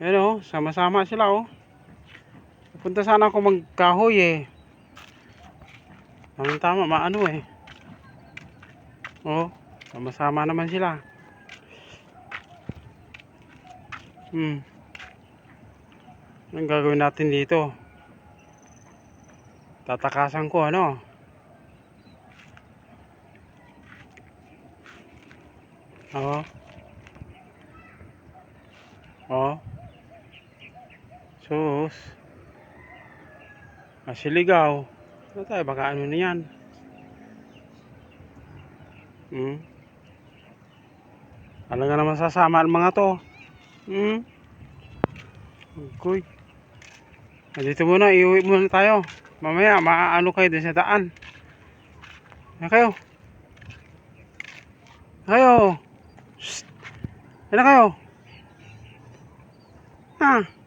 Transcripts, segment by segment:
Ayan o, sama-sama sila o. Pupunta sana ako magkahoy eh. Tama tama, maano eh. Oh, sama-sama naman sila. Hmm. Anong gagawin natin dito? Tatakasan ko ano? Oo. Oh. Sus. Masiligaw. Ano tayo? Baka ano na yan? Hmm? Ano nga naman sasama ang mga to? Hmm? Uy. Dito muna, iuwi muna tayo. Mamaya, maaano kayo din sa daan. Na kayo. Kayo. Na kayo. Ha?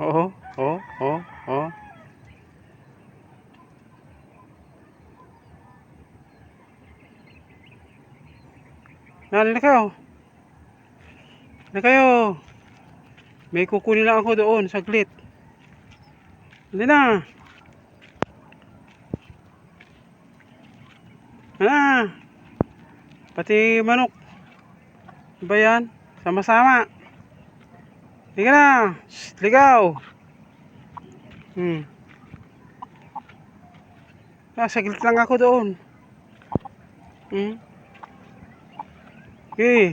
Oo, oo, oo, oo. Nalala na kayo. Na kayo. May kukunin lang ako doon, saglit. Hindi na. Ah. Pati manok. Ano Ba yan? Sama-sama. Liga na. Ligaw. Hmm. Ah, saglit lang ako doon. Hmm. Okay.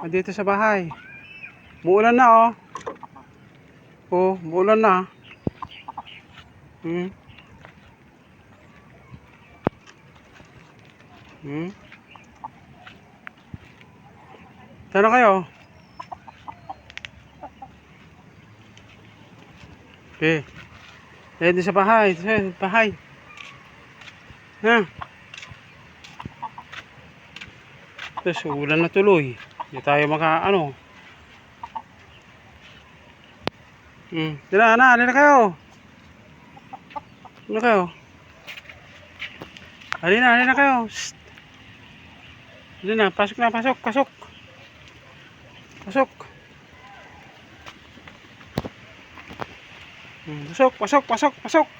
Ah, dito sa bahay. Muulan na oh. Oh, muulan na. Hmm. Hmm. Na kayo? Okay. Eh, di sa bahay. Sa bahay. Ha? Tapos, ulan na tuloy. Hindi tayo maka, ano. Hmm. Dila, na, halina kayo. Halina kayo. Halina, halina kayo. Shh. Halina, pasok na, pasok, pasok. Pasok. Hmm, pasok, pasok, pasok, pasok.